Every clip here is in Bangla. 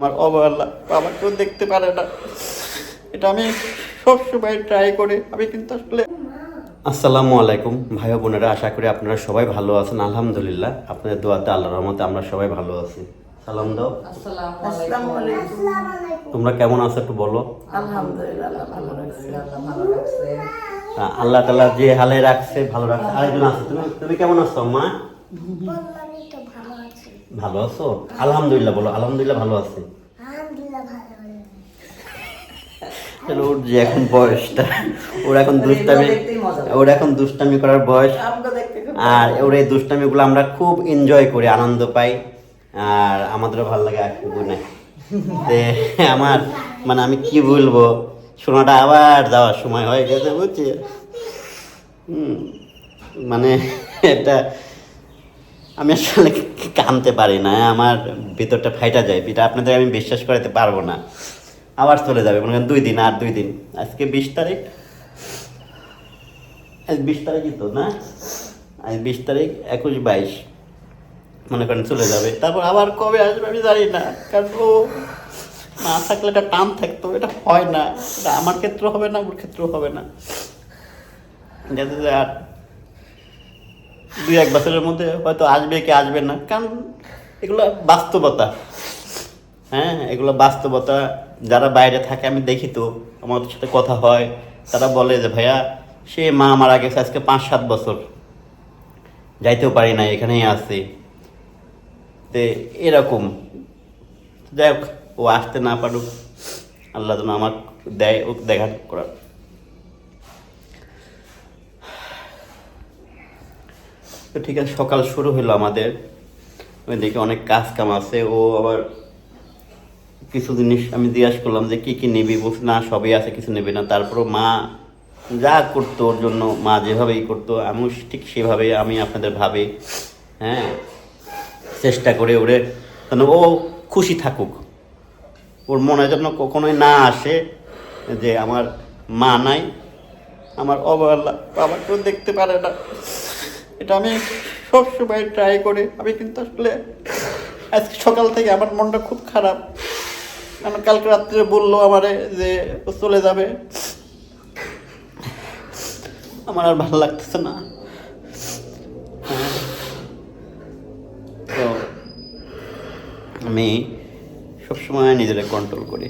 আমার অবহেলা বাবা কেউ দেখতে পারে না। এটা আমি সবসময় ট্রাই করি। আমি কিন্তু আসলে আসসালামু আলাইকুম ভাই বোনেরা আশা করি আপনারা সবাই ভালো আছেন। আলহামদুলিল্লাহ আপনাদের দোয়াতে আল্লাহর রহমতে আমরা সবাই ভালো আছি। সালাম দাও। আসসালামু আসসালামু আলাইকুম। আলাইকুম তোমরা কেমন আছো একটু বলো। আল্লাহ ভালো রাখছে আল্লাহ ভালো রাখছে। আহ, আল্লাহ তালা যে হালে রাখছে ভালো রাখছে। আরেকজন আছে তুমি তুমি কেমন আছো মা বললামই তো ভালো আছে ভালো আছো? আলহামদুলিল্লাহ বলো আলহামদুলিল্লাহ ভালো আছি। আলহামদুলিল্লাহ ভালো তাহলে ওর যে এখন বয়সটা ওর এখন দুষ্টামি দেখতেই মজা লাগে। ওর এখন দুষ্টামি করার বয়স আমরা দেখতে খুব আর ওর এই দুষ্টামিগুলো আমরা খুব এনজয় করি আনন্দ পাই আর আমাদেরও ভালো লাগে আর না আমার মানে আমি কি বলব শোনাটা আবার যাওয়ার সময় হয়ে গেছে বুঝছি হুম, মানে এটা আমি আসলে কানতে পারি না, আমার ভিতরটা ফাইটা যায়, এটা আপনাদের আমি বিশ্বাস করাতে পারব না। আবার চলে যাবে, মনে করেন দুই দিন, আর দুই দিন। আজকে বিশ তারিখ। আজ বিশ তারিখই তো, না? আজ বিশ তারিখ, একুশ বাইশ। মনে করেন চলে যাবে। তারপর আবার কবে আসবে আমি জানি না, কারণ ও না থাকলে এটা টান থাকতো, এটা হয় না। এটা আমার ক্ষেত্রে হবে না, ওর ক্ষেত্রেও হবে না। যাতে আর দুই এক বছরের মধ্যে হয়তো আসবে কি আসবে না। কারণ এগুলো বাস্তবতা। হ্যাঁ এগুলো বাস্তবতা। যারা বাইরে থাকে, আমি দেখি তো, আমাদের সাথে কথা হয়, তারা বলে যে, ভাইয়া, সে মা মারা গেছে আজকে পাঁচ সাত বছর। যাইতেও পারি না এখানেই আছে। তে এরকম। যাই হোক, ও আসতে না পারুক, আল্লাহ যেন আমার দেয় ও দেখা করার। তো ঠিক আছে, সকাল শুরু হলো আমাদের। ওই দেখি অনেক কাজ কাম আছে, ও আবার কিছু জিনিস আমি জিজ্ঞাসা করলাম যে কি কি নিবি? বলছে, না, সবই আছে, কিছু নেবে না। তারপরও মা যা করতো ওর জন্য, মা যেভাবেই করতো আমিও ঠিক সেভাবে আমি আপনাদের ভাবে হ্যাঁ চেষ্টা করে ওরে যেন ও খুশি থাকুক। ওর মনে যেন কখনোই না আসে যে আমার মা নাই, আমার অবহেলা বাবা কেউ দেখতে পারে না। এটা আমি সবসময় ট্রাই করি। আমি কিন্তু আসলে আজকে সকাল থেকে আমার মনটা খুব খারাপ। কারণ কালকে রাত্রে বলল আমারে যে চলে যাবে। আমার আর ভালো লাগতেছে না। তো আমি সবসময় নিজেরা কন্ট্রোল করি।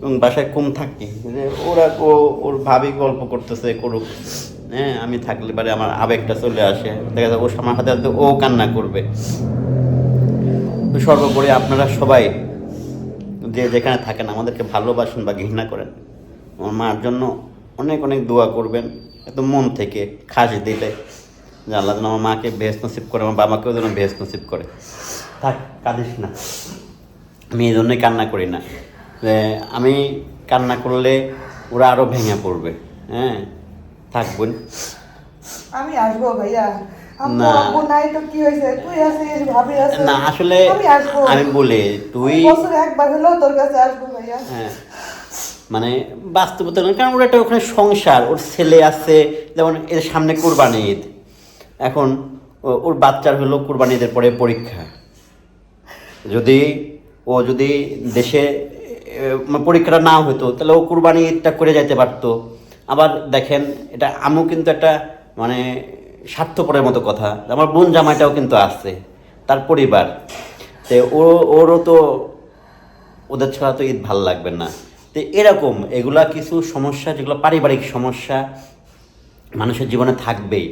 এবং বাসায় কম থাকি। যে ওরা ও ওর ভাবি গল্প করতেছে, করুক। হ্যাঁ আমি থাকলে পারে আমার আবেগটা চলে আসে। দেখা যায় ও আমার হাতে হাতে ও কান্না করবে। সর্বোপরি আপনারা সবাই যে যেখানে থাকেন, আমাদেরকে ভালোবাসেন বা ঘৃণা করেন। আমার মার জন্য অনেক অনেক দোয়া করবেন। একদম মন থেকে খাস দিলে যে আল্লাহ যেন আমার মাকে ভেস নসিব করে, আমার বাবাকেও যেন ভেস নসিব করে। থাক, কাঁদিস না। আমি এই জন্যই কান্না করি না। আমি কান্না করলে ওরা আরও ভেঙে পড়বে। হ্যাঁ? থাকবেন। আমি আসব ভাইয়া। না। আসলে আমি বলি তুই একবার হলেও তোর কাছে আসব ভাইয়া। হ্যাঁ। মানে বাস্তবতা কারণ ওর একটা ওখানে সংসার ওর ছেলে আছে যেমন এর সামনে কোরবানি ঈদ। এখন ওর বাচ্চার হলো কোরবানি ঈদের পরে পরীক্ষা। যদি ও যদি দেশে পরীক্ষাটা না হতো তাহলে ও কোরবানি ঈদটা করে যেতে পারতো। আবার দেখেন, এটা আমও কিন্তু একটা মানে স্বার্থপরের মতো কথা। আমার বোন জামাইটাও কিন্তু আছে, তার পরিবার। তো ও, ওরও তো, ওদের ছাড়া তো ঈদ ভালো লাগবে না। তো এরকম, এগুলা কিছু সমস্যা, যেগুলো পারিবারিক সমস্যা, মানুষের জীবনে থাকবেই।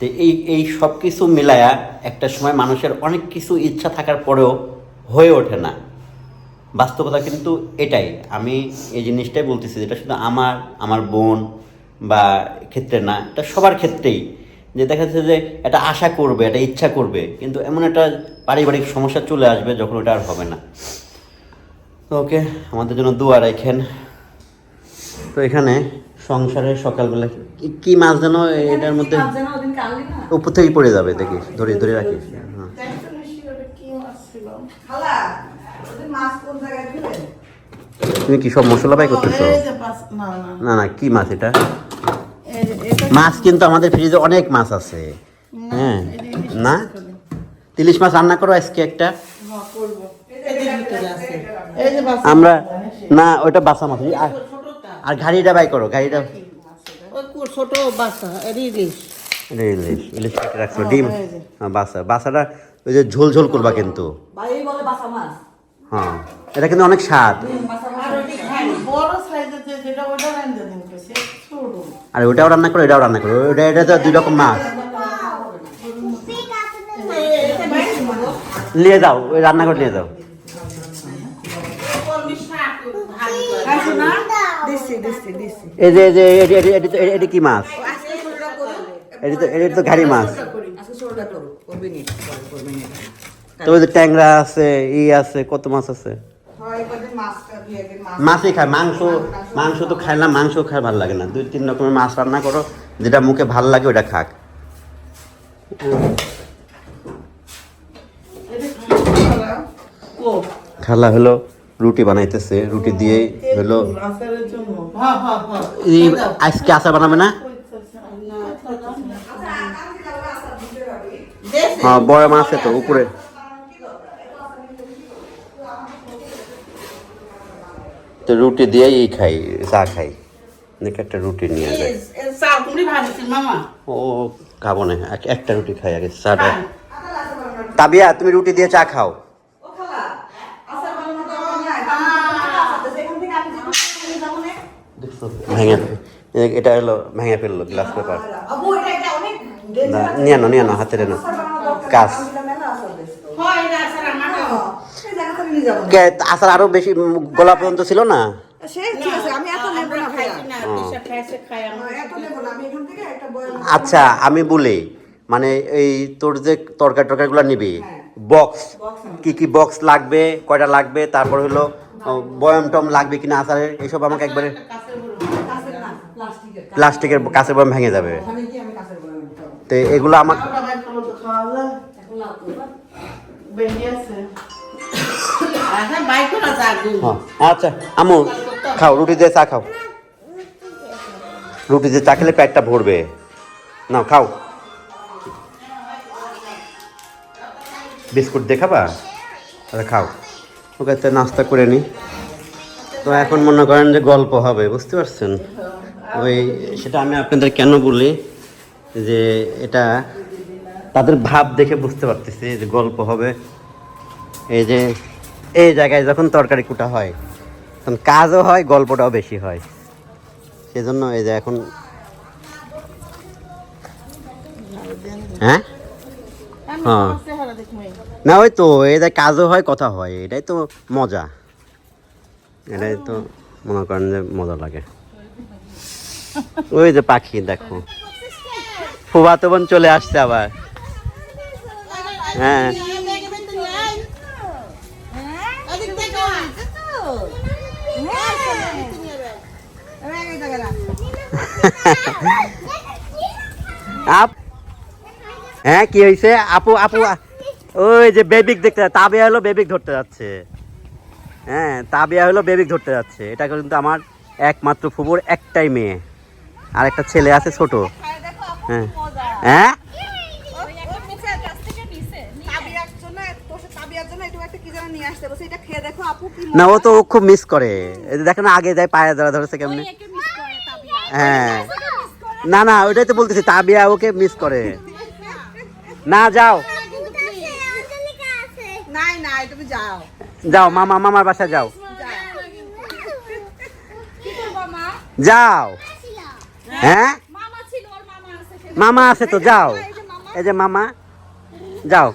তো এই এই সব কিছু মিলায়া একটা সময় মানুষের অনেক কিছু ইচ্ছা থাকার পরেও হয়ে ওঠে না। বাস্তবতা কিন্তু এটাই। আমি এই জিনিসটাই বলতেছি যেটা শুধু আমার আমার বোন বা ক্ষেত্রে না এটা সবার ক্ষেত্রেই। যে দেখা যাচ্ছে যে এটা আশা করবে এটা ইচ্ছা করবে কিন্তু এমন একটা পারিবারিক সমস্যা চলে আসবে যখন ওটা আর হবে না। ওকে আমাদের জন্য দোয়া রাখেন। তো এখানে সংসারে সকালবেলা কি- কি মাছ যেন এটার মধ্যে আনলি না? উপর থেকেই পড়ে যাবে দেখি ধরে ধরে রাখিস হ্যাঁ তুমি কি সব মশলা বাই করতেছো এই যে মাছ না না। না না কি মাছ এটা? মাছ কিন্তু আমাদের ফ্রিজে অনেক মাছ আছে। হ্যাঁ। না? মাছ তিলিশ মাছ রান্না করো আজকে একটা। হ্যাঁ করব। এদের ভিতরে আছে। এই যে বাচ্চা আমরা না ওইটা বাসা মাছ। আর গাড়িটা বাই করো কু- ছোট ইলিশ। ইলিশ ইলিশ রাখছো ডিম। হ্যাঁ বাসা। বাসাটা ওই যে ঝোল ঝোল করবা কিন্তু। বাসা মাছ। হ্যাঁ। এটা কিন্তু অনেক স্বাদ। আর ওটাও রান্না করো, এটাও রান্না করো। ওটা এটা তো দুই রকম মাছ। নিয়ে যাও, ওই রান্না করে নিয়ে যাও। যে মাছ? এটি তো এটি তো ঘাড়ি মাছ। আজকে ছোটটা করো করবি নি করবি নি তো যে ট্যাংরা আছে ই আছে কত মাছ আছে? হয় মাছই খায় মাংস মাংস তো খায়। না মাংস খায় ভালো লাগে না। দুই তিন রকমের মাছ রান্না করো যেটা মুখে ভালো লাগে ওটা খাক। খালা? হলো রুটি বানাইতেছে রুটি দিয়ে হলো হ্যাঁ হ্যাঁ হ্যাঁ আজকে আচার বানাবে না? হ্যাঁ বড় মাছ তো উপরে। তো রুটি দিয়েই খাই চা খাই। দেখে একটা রুটি নিয়ে মামা। ও খাব না একটা রুটি খাই আগে চাটা। তাবিয়া তুমি রুটি দিয়ে চা খাও। ও খালা আসার বানানো তো আমার নাই। আচ্ছা এখান থেকে আমি যেটা যাব না। দেখছ ভেঙে এটা হলো ভেঙে ফেলল গ্লাস পেপার নিয়ে আনো নিয়ে আনো হাতে রেনো কাজ মেলা আসার দেশ তো হয় এটা আচার আমার সেই জায়গা থেকে নিয়ে যাব না। কে আসার আরও বেশি উম, গলা পর্যন্ত ছিল না? সে ঠিক আছে আমি এত নেব না ভাইয়া। না দিশা খাইছে খাই আমরা এত নেব না আমি এখান থেকে একটা বয়ান আচ্ছা আমি বলি মানে এই তোর যে তরকারি টরকারিগুলো নিবি বক্স কি কি বক্স লাগবে কয়টা লাগবে তারপর হলো বয়ম টম লাগবে কিনা আচারের এইসব আমাকে একবারে প্লাস্টিকের। কাছের বয়াম ভেঙে যাবে। তো এগুলো আমাকে আচ্ছা হ্যাঁ আচ্ছা আমু, খাও, রুটি দিয়ে চা খাও। রুটি দিয়ে চা খেলে পেটটা ভরবে। নাও, খাও। বিস্কুট দিয়ে খাবা? তাহলে খাও। ওকে, তো নাস্তা করে নি। তো এখন মনে করেন যে গল্প হবে, বুঝতে পারছেন? ওই, সেটা আমি আপনাদের কেন বলি? যে এটা তাদের ভাব দেখে বুঝতে পারতেছি যে গল্প হবে। এই যে এই জায়গায় যখন তরকারি কুটা হয় তখন কাজও হয় গল্পটাও বেশি হয়। সেজন্য এই যে এখন হ্যাঁ? হ্যাঁ। না ওই তো এই যে কাজও হয় কথা হয় এটাই তো মজা। এটাই তো মনে করেন যে মজা লাগে। ওই যে পাখি দেখো। ফুবাতো বোন চলে আসছে আবার। হ্যাঁ। আপ হ্যাঁ কি হয়েছে আপু আপু ওই যে বেবিক দেখতে তাবিয়া হলো বেবিক ধরতে যাচ্ছে। হ্যাঁ তাবিয়া হলো বেবিক ধরতে যাচ্ছে। এটা কিন্তু আমার একমাত্র ফুবুর একটাই মেয়ে। আর একটা ছেলে আছে ছোট। হ্যাঁ। হ্যাঁ? না ও তো ও খুব মিস করে। এই যে দেখেন আগে যায় পায়ে ধরা ধরেছে কেমনি? হ্যাঁ। না না ওইটাই তো বলতেছি তাবিয়া ওকে মিস করে। না যাও। যাও। মামা মামার বাসায় যাও। যাও। হ্যাঁ? মামা আছে তো যাও। এই যে মামা। যাও।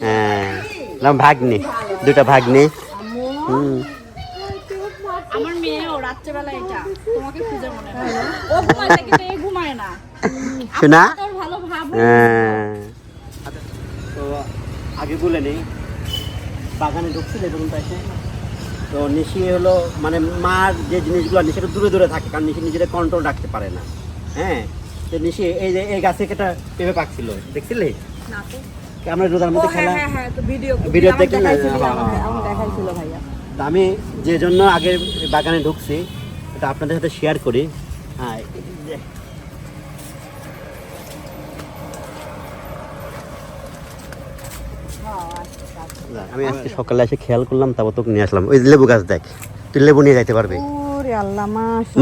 হ্যাঁ ভাগ্নি দুটা ভাগ্নি। হুম। রাত্রেবেলা এটা। তোমাকে খুঁজে মনে হয়। ও ঘুমায় না কিন্তু এ ঘুমায় না। শোনা? তোর ভালো ভাব হ্যাঁ। তো আগে বলে নেই বাগানে ঢুকছিল তো নিশি হলো মানে মার যে জিনিসগুলো নিশি দূরে দূরে থাকে কারণ নিশি নিজেরা কন্ট্রোল রাখতে পারে না। হ্যাঁ? তো নিশি এই যে এই গাছে একটা পেঁপে পাকছিল দেখছিলে? আমরা রোদার মধ্যে খেলা হ্যাঁ ভিডিও ভিডিও হ্যাঁ, হ্যাঁ। দেখাইছিল ভাইয়া। আমি যে জন্য আগে বাগানে ঢুকছি এটা আপনাদের সাথে শেয়ার করি। হ্যাঁ আমি আজকে সকালে এসে খেয়াল করলাম তারপর তোকে নিয়ে আসলাম। ওই লেবু গাছ দেখ তুই লেবু নিয়ে যাইতে পারবি।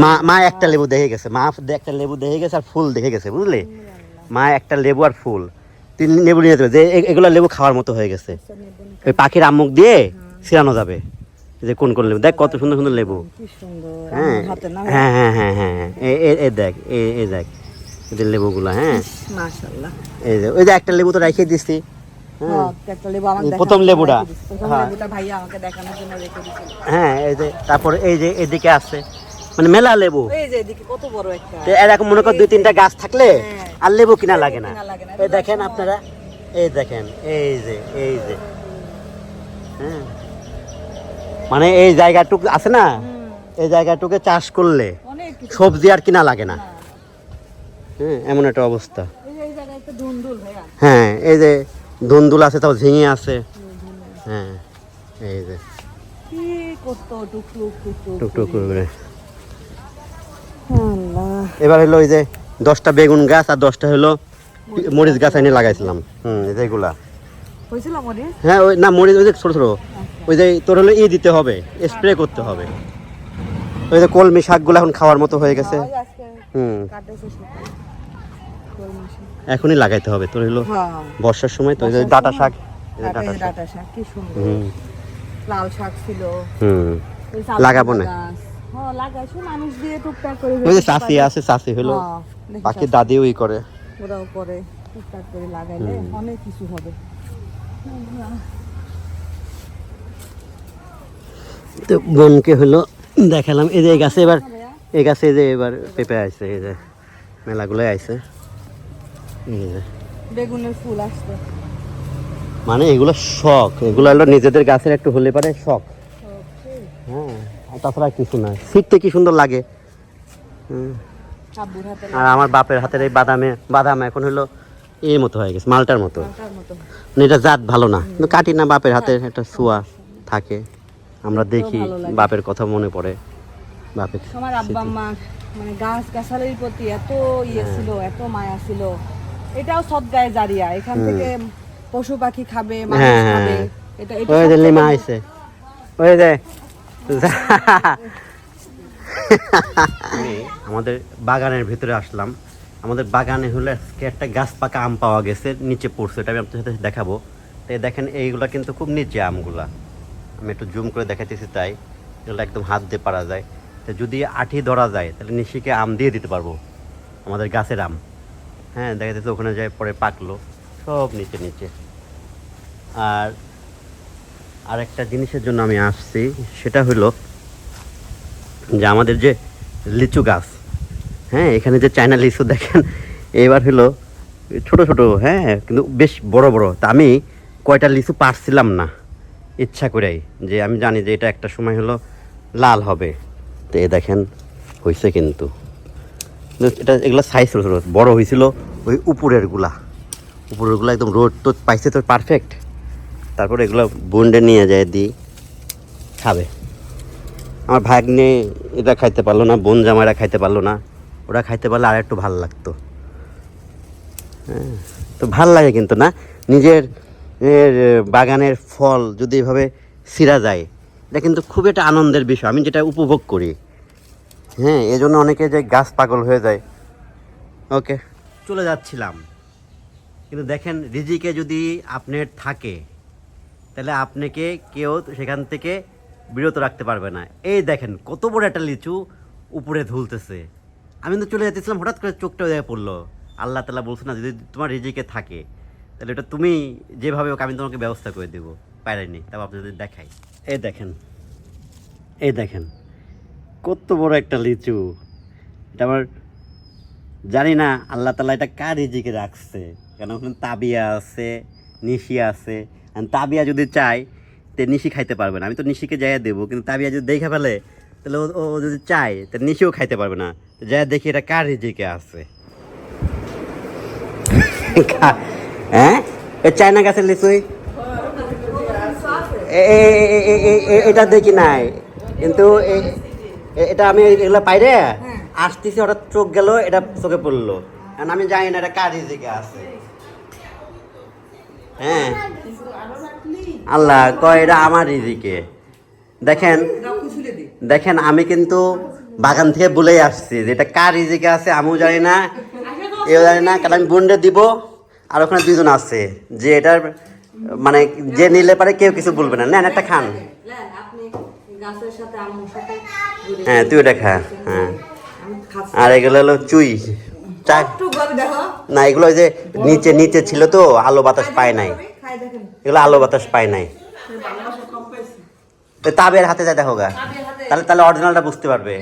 মা মা একটা লেবু দেখে গেছে মা একটা লেবু দেখে গেছে আর ফুল দেখে গেছে বুঝলি? মা একটা লেবু আর ফুল। তুই লেবু নিয়ে যেতে যে এগুলো লেবু খাওয়ার মতো হয়ে গেছে। ওই পাখির আমুক দিয়ে ছিড়ানো যাবে। যে কোন কোন লেবু? দেখ কত সুন্দর সুন্দর লেবু। সুন্দর। হ্যাঁ হ্যাঁ হ্যাঁ হ্যাঁ হ্যাঁ হ্যাঁ। এ- দেখ এ দেখ এদের লেবুগুলা হ্যাঁ। এই যে ওই যে একটা লেবু তো রেখে দিছি। হ্যাঁ। হ্যাঁ দেখানোর প্রথম লেবুটা। দিছে। হ্যাঁ। হ্যাঁ এই যে তারপরে এই যে এদিকে আছে। মানে মেলা লেবু। এরকম মনে কর দুই তিনটা গাছ থাকলে। আর লেবু কিনা লাগে না। কিনা লাগে না। এই দেখেন আপনারা এই দেখেন এই যে এই যে। হ্যাঁ। মানে এই জায়গাটুকু আছে না? এই জায়গাটুকে চাষ করলে সবজি আর কিনা লাগে না। হ্যাঁ এমন একটা অবস্থা। হ্যাঁ এই যে ধুন্দুল আছে তারপর ঝিঙে আছে। হ্যাঁ এই যে। এবার হলো ওই যে দশটা বেগুন গাছ আর দশটা হলো মরিচ। গাছ এনে লাগাইছিলাম। হুম এই যেগুলা হ্যাঁ ওই না মরিচ ওই যে ছোটো ছোটো। ওই যে তোর হলো ই দিতে হবে স্প্রে করতে হবে। ওই যে কলমি শাকগুলো এখন খাওয়ার মতো হয়ে গেছে। হুম। কই মাসে। এখনই লাগাইতে হবে তোর হলো হ্যাঁ। বর্ষার সময় তো ওই যে ডাটা শাক এই ডাটা শাক। কি সুন্দর। হুম। লাল শাক ছিল। হুম। লাগাবো না। হ্যাঁ ওই যে চাষি আছে চাষি হলো হ্যাঁ, বাকি দাদিও ই করে। ওরাও করে টুকটাক করে লাগাইলে অনেক কিছু হবে। তো বোনকে হলো দেখালাম। এই যে এই গাছে এবার এই গাছে যে এবার পেঁপে আইছে এই যে মেলাগুলোই আইছে। বেগুনের ফুল আসছে। মানে এগুলো শখ। এগুলো হলো নিজেদের গাছের একটু হলে পারে শখ। হ্যাঁ আর তাছাড়া কিছু না। শীততে কি সুন্দর লাগে। আর আমার বাপের হাতের এই বাদামে বাদাম এখন হলো এই মতো হয়ে গেছে মালটার মতো। মানে এটা জাত ভালো না। কিন্তু কাটি না বাপের হাতের একটা ছোঁয়া থাকে। আমরা দেখি বাপের কথা মনে পড়ে বাপের আমার আব্বা আম্মা মানে গাছ গাছালির প্রতি এত ইয়ে হ্যাঁ। ছিল এত মায়া ছিল। এটাও সদ্গায়ে জারিয়া এখান থেকে পশু পাখি খাবে মানুষ হ্যাঁ, হ্যাঁ, খাবে হ্যাঁ। এটা এটা ওই সবচেয়ে আইছে। ওই যে আমাদের বাগানের ভিতরে আসলাম। আমাদের বাগানে হলো আজকে একটা গাছ পাকা আম পাওয়া গেছে নিচে পড়ছে এটা আমি আপনাদের সাথে দেখাবো। তো এই দেখেন এইগুলা কিন্তু খুব নিচে আমগুলা। আমি একটু জুম করে দেখাতেছি তাই, এগুলো একদম হাত দিয়ে পারা যায়। তো যদি আঠি ধরা যায়, তাহলে নিশিকে আম দিয়ে দিতে পারব, আমাদের গাছের আম। হ্যাঁ দেখা যাচ্ছে ওখানে যায় পরে পাকলো, সব নিচে নিচে। আর আরেকটা জিনিসের জন্য আমি আসছি, সেটা হলো যে আমাদের যে লিচু গাছ হ্যাঁ এখানে যে চায়না লিচু দেখেন, এবার হলো ছোট ছোট হ্যাঁ কিন্তু বেশ বড় বড়। তা আমি কয়টা লিচু পারছিলাম না। ইচ্ছা করেই যে আমি জানি যে এটা একটা সময় হলো লাল হবে। তো এ দেখেন হয়েছে কিন্তু। এটা এগুলো সাইজ ছোটো ছোটো বড় হয়েছিল ওই উপরেরগুলা। উপরেরগুলা একদম রোড তো পাইছে তো পারফেক্ট তারপর এগুলো বন্ডে নিয়ে যায় দিই খাবে। আমার ভাগ্নে এটা খাইতে পারল না, বোন জামাইরা খাইতে পারল না। ওরা খাইতে পারলে আর একটু ভালো লাগতো। হ্যাঁ তো ভালো লাগে কিন্তু না। নিজের এর, বাগানের ফল যদি এভাবে ছিঁড়া যায় এটা কিন্তু খুব একটা আনন্দের বিষয়। আমি যেটা উপভোগ করি। হ্যাঁ এই জন্য অনেকে যে গাছ পাগল হয়ে যায়। ওকে চলে যাচ্ছিলাম। কিন্তু দেখেন রিজিকে যদি আপনার থাকে তাহলে আপনাকে কেউ সেখান থেকে বিরত রাখতে পারবে না। এই দেখেন কত বড় একটা লিচু উপরে ধুলতেছে। আমি তো চলে যাচ্ছিলাম হঠাৎ করে চোখটা জায়গায় পড়ল। আল্লাহ তালা বলছে না যদি তোমার রিজিকে থাকে তাহলে এটা তুমি যেভাবে হোক আমি তোমাকে ব্যবস্থা করে দেবো। পাইনি তারপর আপনাদের দেখাই। এই দেখেন এই দেখেন, কত বড় একটা লিচু। এটা আমার জানি না, আল্লাহ তালা এটা কার রিজিকে রাখছে। কেন ওখানে তাবিয়া আছে, নিশি আছে। তাবিয়া যদি চায় তে নিশি খাইতে পারবে না। আমি তো নিশিকে জায়গা দেবো, কিন্তু তাবিয়া যদি দেখে ফেলে, তাহলে ও যদি চায় তাহলে নিশিও খাইতে পারবে না। যাই দেখি এটা কার রিজিকে আছে। হ্যাঁ? এ চায়না গাছের লিচুই? এটা দেখি নাই। কিন্তু এটা আমি এগুলো পাইরে আসতেছি হঠাৎ চোখ গেল এটা চোখে পড়ল। কারণ আমি জানি না এটা কার রিজিকে আছে। হ্যাঁ। আল্লাহ কয় এটা আমার রিজিকে দেখেন দেখেন আমি কিন্তু বাগান থেকে বলেই আসছি যে এটা কার রিজিকে আছে আমিও জানি না। এও জানি না কারণ আমি বোনরে দিব। আর ওখানে দুইজন আছে, যে এটার মানে যে নিলে পারে কেউ কিছু বলবে না। নেন, একটা খান। হ্যাঁ তুই ওটা খা হ্যাঁ। আর এগুলো হলো চুই না, এগুলো যে নিচে নিচে ছিল তো, আলো বাতাস পায় নাই। এগুলো আলো বাতাস পায় নাই। তাবের হাতে যা দেখো গা। তাহলে তাহলে অরিজিনালটা বুঝতে পারবে।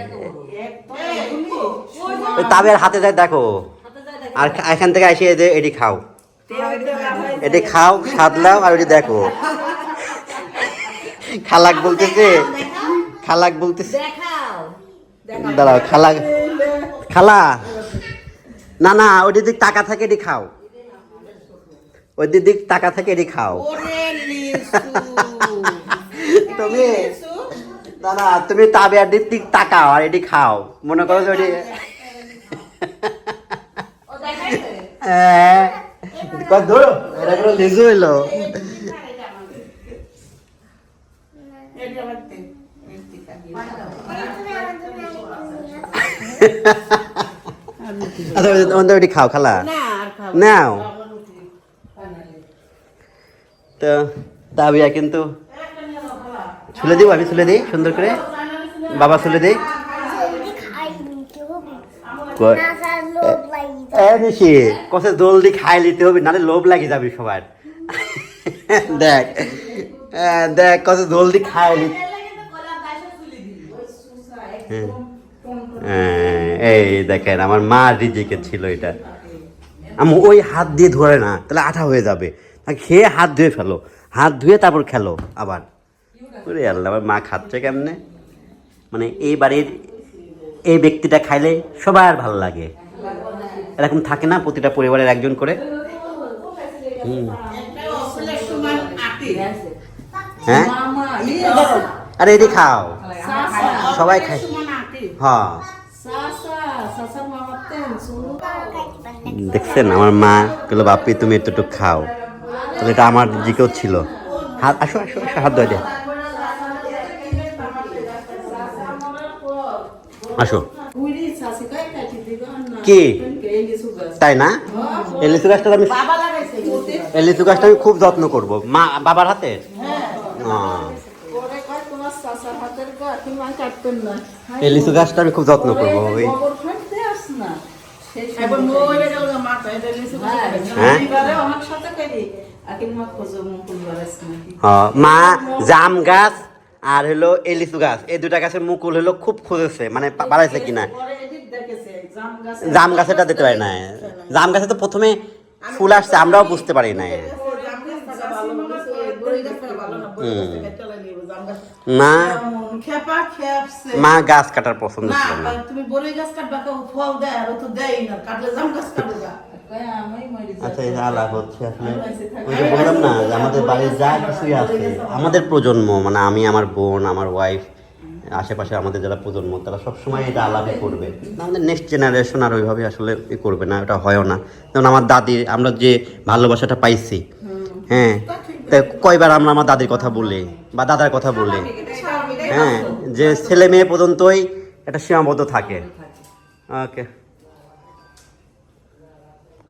তাবের হাতে যায় দেখো। আর এখান থেকে এসে এটি খাও। এটি খাও সাদলাও আর ওটি দেখো। খালাক বলতেছে খালাক বলতেছে দাঁড়াও খালা খালা না না ওই দিক টাকা থাকে এটি খাও। ওই দিক টাকা থাকে এটি খাও। তুমি না না তুমি তাবিয়ার দিক দিক তাকাও আর এটি খাও। মনে করো যে ওটি হ্যাঁ। ধরো। এটা লিজু হইল। আচ্ছা ওই ওটি খাও খালা? নাও। তো তাবিয়া কিন্তু ছুলে দিব আমি ছুলে দিই সুন্দর করে। বাবা ছুলে দিই। নিশি কষে জলদি খাই নিতে হবে নাহলে লোভ লাগে যাবে সবার। দেখ দেখ কত জলদি খাই নিতে হ্যাঁ, এই দেখেন আমার মা রিজিকে ছিল এটা। আমি ওই হাত দিয়ে ধরে না তাহলে আঠা হয়ে যাবে। খেয়ে হাত ধুয়ে ফেলো। হাত ধুয়ে তারপর খেলো আবার। ওরে আল্লাহ আমার মা খাচ্ছে কেমনে? মানে এই বাড়ির এই ব্যক্তিটা খাইলে সবার ভালো লাগে। এরকম থাকে না প্রতিটা পরিবারের একজন করে। হুম। হ্যাঁ? আরে খাও। সবাই সমান হ্যাঁ। দেখছেন আমার মা বলল বাপি তুমি এতটুকু খাও। তাহলে এটা আমার দিকেও ছিল। হাত আসো আসো আসো হাত ধরে আসো। কি? তাই না? এই লিচু গাছটা আমি বাবা লাগাইছে এই লিচু গাছটা আমি খুব যত্ন করব। মা বাবার হাতে? হ্যাঁ। হ্যাঁ। ওরে কয় তোমার সাসার হাতের গাছ তুমি কাটতেন না। এই লিচু গাছটা আমি খুব যত্ন করব ওই মা হ্যাঁ? মা খোঁজো মুকুল বারাস নাকি। হ্যাঁ, মা জাম গাছ আর হলো এলিচু গাছ। এই দুটা গাছের মুকুল হলো খুব খুঁজেছে মানে বাড়াইছে কিনা। জাম গাছ গাছেটা দিতে পারি না জাম গাছে তো প্রথমে ফুল আসছে আমরাও বুঝতে পারি না হুম। মা মা গাছ কাটার পছন্দ না ছিল না। তুমি বড়ই গাছ কাটবা কেউ ফল দেয় আর তো দেয় না কাটলে জাম গাছ কাটবে কয় আমি মরি আচ্ছা এই আলাপ হচ্ছে আসলে। ওই যে বললাম না যে আমাদের বাড়ির যা কিছুই আছে আমাদের প্রজন্ম মানে আমি আমার বোন আমার ওয়াইফ আশেপাশে আমাদের যারা প্রজন্ম, তারা সবসময় এটা আলাদা করবে। আমাদের নেক্সট জেনারেশন আর ওইভাবে আসলে করবে না ওটা হয়ও না। যেমন আমার দাদি, আমরা যে ভালোবাসাটা পাইছি হ্যাঁ কয়বার আমরা আমার দাদির কথা বলি বা দাদার কথা বলি? হ্যাঁ যে ছেলে মেয়ে পর্যন্তই একটা সীমাবদ্ধ থাকে। ওকে।